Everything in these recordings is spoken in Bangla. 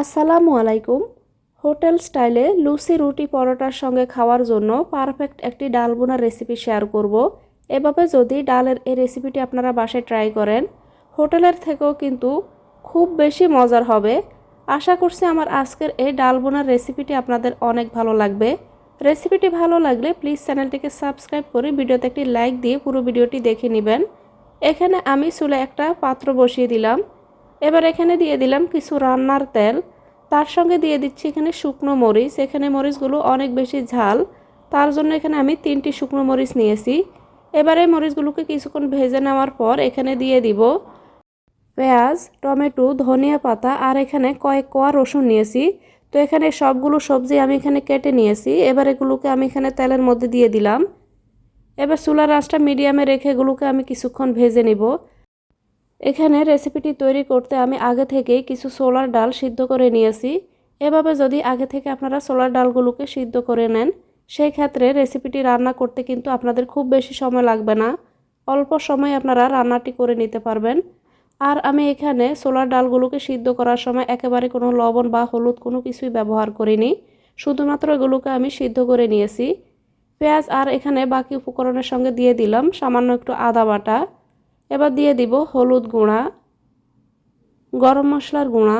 আসসালামু আলাইকুম। হোটেল স্টাইলে লুচি রুটি পরোটার সঙ্গে খাওয়ার জন্য পারফেক্ট একটি ডাল বোনার রেসিপি শেয়ার করব। এভাবে যদি ডালের এই রেসিপিটি আপনারা বাসায় ট্রাই করেন, হোটেলের থেকেও কিন্তু খুব বেশি মজার হবে। আশা করছি আমার আজকের এই ডাল বোনার রেসিপিটি আপনাদের অনেক ভালো লাগবে। রেসিপিটি ভালো লাগলে প্লিজ চ্যানেলটিকে সাবস্ক্রাইব করে ভিডিওতে একটি লাইক দিয়ে পুরো ভিডিওটি দেখে নেবেন। এখানে আমি চুলে একটা পাত্র বসিয়ে দিলাম। এবার এখানে দিয়ে দিলাম কিছু রান্নার তেল। তার সঙ্গে দিয়ে দিচ্ছি এখানে শুকনো মরিচ। এখানে মরিচগুলো অনেক বেশি ঝাল। তার জন্য এখানে আমি তিনটি শুকনো মরিচ নিয়েছি। এবারে মরিচগুলোকে কিছুক্ষণ ভেজে নেওয়ার পর এখানে দিয়ে দিব পেঁয়াজ, টমেটো, ধনিয়া পাতা আর এখানে কয়েক কোয়া রসুন নিয়েছি। তো এখানে সবগুলো সবজি আমি এখানে কেটে নিয়েছি। এবার এগুলোকে আমি এখানে তেলের মধ্যে দিয়ে দিলাম। এবার চুলার আঁচটা মিডিয়ামে রেখে এগুলোকে আমি কিছুক্ষণ ভেজে নিব। এখানে রেসিপিটি তৈরি করতে আমি আগে থেকেই কিছু সোলার ডাল সিদ্ধ করে নিয়েছি। এভাবে যদি আগে থেকে আপনারা সোলার ডালগুলোকে সিদ্ধ করে নেন সেই ক্ষেত্রে রেসিপিটি রান্না করতে কিন্তু আপনাদের খুব বেশি সময় লাগবে না। অল্প সময় আপনারা রান্নাটি করে নিতে পারবেন। আর আমি এখানে সোলার ডালগুলোকে সিদ্ধ করার সময় একেবারে কোনো লবণ বা হলুদ কোনো কিছুই ব্যবহার করিনি। শুধুমাত্র এগুলোকে আমি সিদ্ধ করে নিয়েছি। পেঁয়াজ আর এখানে বাকি উপকরণের সঙ্গে দিয়ে দিলাম, সামান্য একটু আদা বাটা। এবার দিয়ে দিব হলুদ গুঁড়া, গরম মশলার গুঁড়া,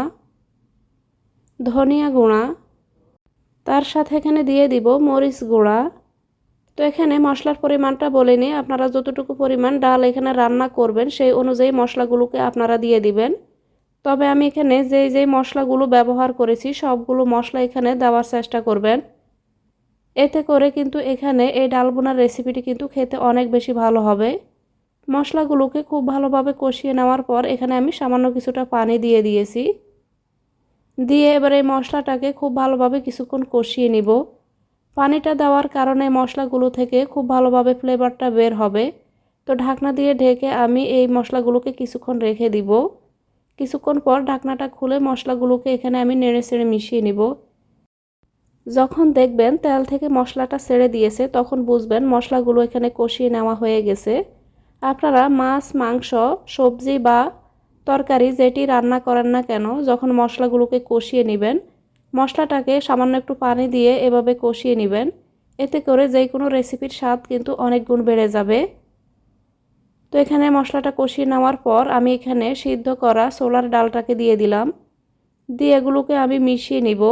ধনিয়া গুঁড়া। তার সাথে এখানে দিয়ে দিব মরিচ গুঁড়া। তো এখানে মশলার পরিমাণটা বলে আপনারা যতটুকু পরিমাণ ডাল এখানে রান্না করবেন সেই অনুযায়ী মশলাগুলোকে আপনারা দিয়ে দিবেন। তবে আমি এখানে যেই যেই মশলাগুলো ব্যবহার করেছি, সবগুলো মশলা এখানে দেওয়ার চেষ্টা করবেন। এতে করে কিন্তু এখানে এই ডাল বোনার রেসিপিটি কিন্তু খেতে অনেক বেশি ভালো হবে। মশলাগুলোকে খুব ভালোভাবে কষিয়ে নেওয়ার পর এখানে আমি সামান্য কিছুটা পানি দিয়ে দিয়েছি। দিয়ে এবার এই মশলাটাকে খুব ভালোভাবে কিছুক্ষণ কষিয়ে নিব। পানিটা দেওয়ার কারণে মশলাগুলো থেকে খুব ভালোভাবে ফ্লেভারটা বের হবে। তো ঢাকনা দিয়ে ঢেকে আমি এই মশলাগুলোকে কিছুক্ষণ রেখে দিব। কিছুক্ষণ পর ঢাকনাটা খুলে মশলাগুলোকে এখানে আমি নেড়ে ছেড়ে মিশিয়ে নিব। যখন দেখবেন তেল থেকে মশলাটা ছেড়ে দিয়েছে, তখন বুঝবেন মশলাগুলো এখানে কষিয়ে নেওয়া হয়ে গেছে। আপনারা মাছ, মাংস, সবজি বা তরকারি যেটি রান্না করেন না কেন, যখন মশলাগুলোকে কষিয়ে নেবেন, মশলাটাকে সামান্য একটু পানি দিয়ে এভাবে কষিয়ে নেবেন। এতে করে যে কোনো রেসিপির স্বাদ কিন্তু অনেক গুণ বেড়ে যাবে। তো এখানে মশলাটা কষিয়ে নেওয়ার পর আমি এখানে সিদ্ধ করা সোলার ডালটাকে দিয়ে দিলাম। দিয়ে এগুলোকে আমি মিশিয়ে নিব।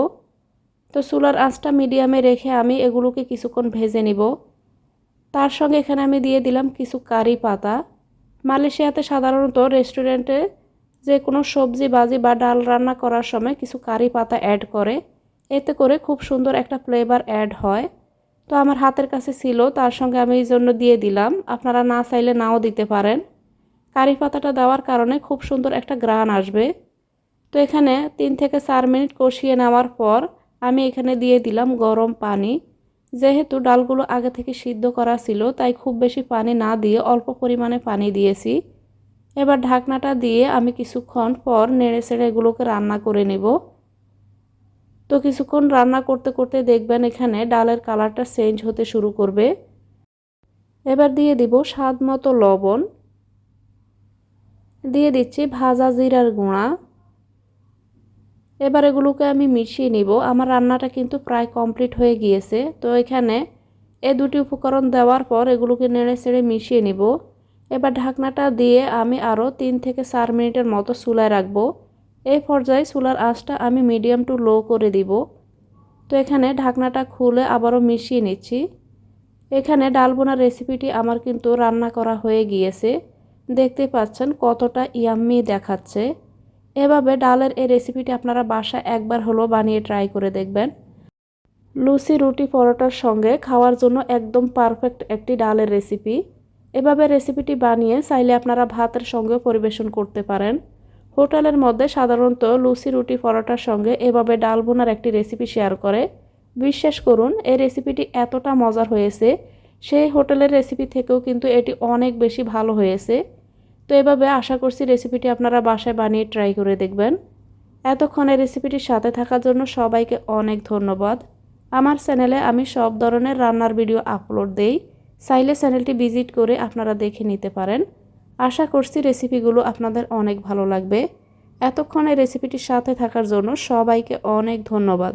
তো সোলার আঁচটা মিডিয়ামে রেখে আমি এগুলোকে কিছুক্ষণ ভেজে নিব। তার সঙ্গে এখানে আমি দিয়ে দিলাম কিছু কারি পাতা। মালয়েশিয়াতে সাধারণত রেস্টুরেন্টে যে কোনো সবজি, বাজি বা ডাল রান্না করার সময় কিছু কারি পাতা অ্যাড করে। এতে করে খুব সুন্দর একটা ফ্লেভার অ্যাড হয়। তো আমার হাতের কাছে ছিল, তার সঙ্গে আমি এই জন্য দিয়ে দিলাম। আপনারা না চাইলে নাও দিতে পারেন। কারি পাতাটা দেওয়ার কারণে খুব সুন্দর একটা গ্রান আসবে। তো এখানে তিন থেকে চার মিনিট কষিয়ে নেওয়ার পর আমি এখানে দিয়ে দিলাম গরম পানি। যেহেতু ডালগুলো আগে থেকে সিদ্ধ করা ছিল, তাই খুব বেশি পানি না দিয়ে অল্প পরিমাণে পানি দিয়েছি। এবার ঢাকনাটা দিয়ে আমি কিছুক্ষণ পর নেড়ে ছেড়ে এগুলোকে রান্না করে নেব। তো কিছুক্ষণ রান্না করতে করতে দেখবেন এখানে ডালের কালারটা চেঞ্জ হতে শুরু করবে। এবার দিয়ে দিব স্বাদ মতো লবণ। দিয়ে দিচ্ছি ভাজা জিরার গুঁড়া। এবার এগুলোকে আমি মিশিয়ে নিব। আমার রান্নাটা কিন্তু প্রায় কমপ্লিট হয়ে গিয়েছে। তো এখানে এ দুটি উপকরণ দেওয়ার পর এগুলোকে নেড়ে ছেড়ে মিশিয়ে নিব। এবার ঢাকনাটা দিয়ে আমি আরও তিন থেকে চার মিনিটের মতো চুলায় রাখব। এই পর্যায়ে চুলার আঁচটা আমি মিডিয়াম টু লো করে দিব। তো এখানে ঢাকনাটা খুলে আবারও মিশিয়ে নিচ্ছি। এখানে ডাল বোনার রেসিপিটি আমার কিন্তু রান্না করা হয়ে গিয়েছে। দেখতে পাচ্ছেন কতটা ইয়াম্মি দেখাচ্ছে। এভাবে ডালের এই রেসিপিটি আপনারা বাসায় একবার হলো বানিয়ে ট্রাই করে দেখবেন। লুচি, রুটি, পরোটার সঙ্গে খাওয়ার জন্য একদম পারফেক্ট একটি ডালের রেসিপি এভাবে রেসিপিটি বানিয়ে চাইলে আপনারা ভাতের সঙ্গেও পরিবেশন করতে পারেন। হোটেলের মধ্যে সাধারণত লুচি, রুটি, পরোটার সঙ্গে এভাবে ডাল বোনার একটি রেসিপি শেয়ার করে। বিশ্বাস করুন, এই রেসিপিটি এতটা মজার হয়েছে, সেই হোটেলের রেসিপি থেকেও কিন্তু এটি অনেক বেশি ভালো হয়েছে। তো এভাবে আশা করছি রেসিপিটি আপনারা বাসায় বানিয়ে ট্রাই করে দেখবেন। এতক্ষণে রেসিপিটির সাথে থাকার জন্য সবাইকে অনেক ধন্যবাদ। আমার চ্যানেলে আমি সব ধরনের রান্নার ভিডিও আপলোড দেই। চাইলে চ্যানেলটি ভিজিট করে আপনারা দেখে নিতে পারেন। আশা করছি রেসিপিগুলো আপনাদের অনেক ভালো লাগবে। এতক্ষণে রেসিপিটির সাথে থাকার জন্য সবাইকে অনেক ধন্যবাদ।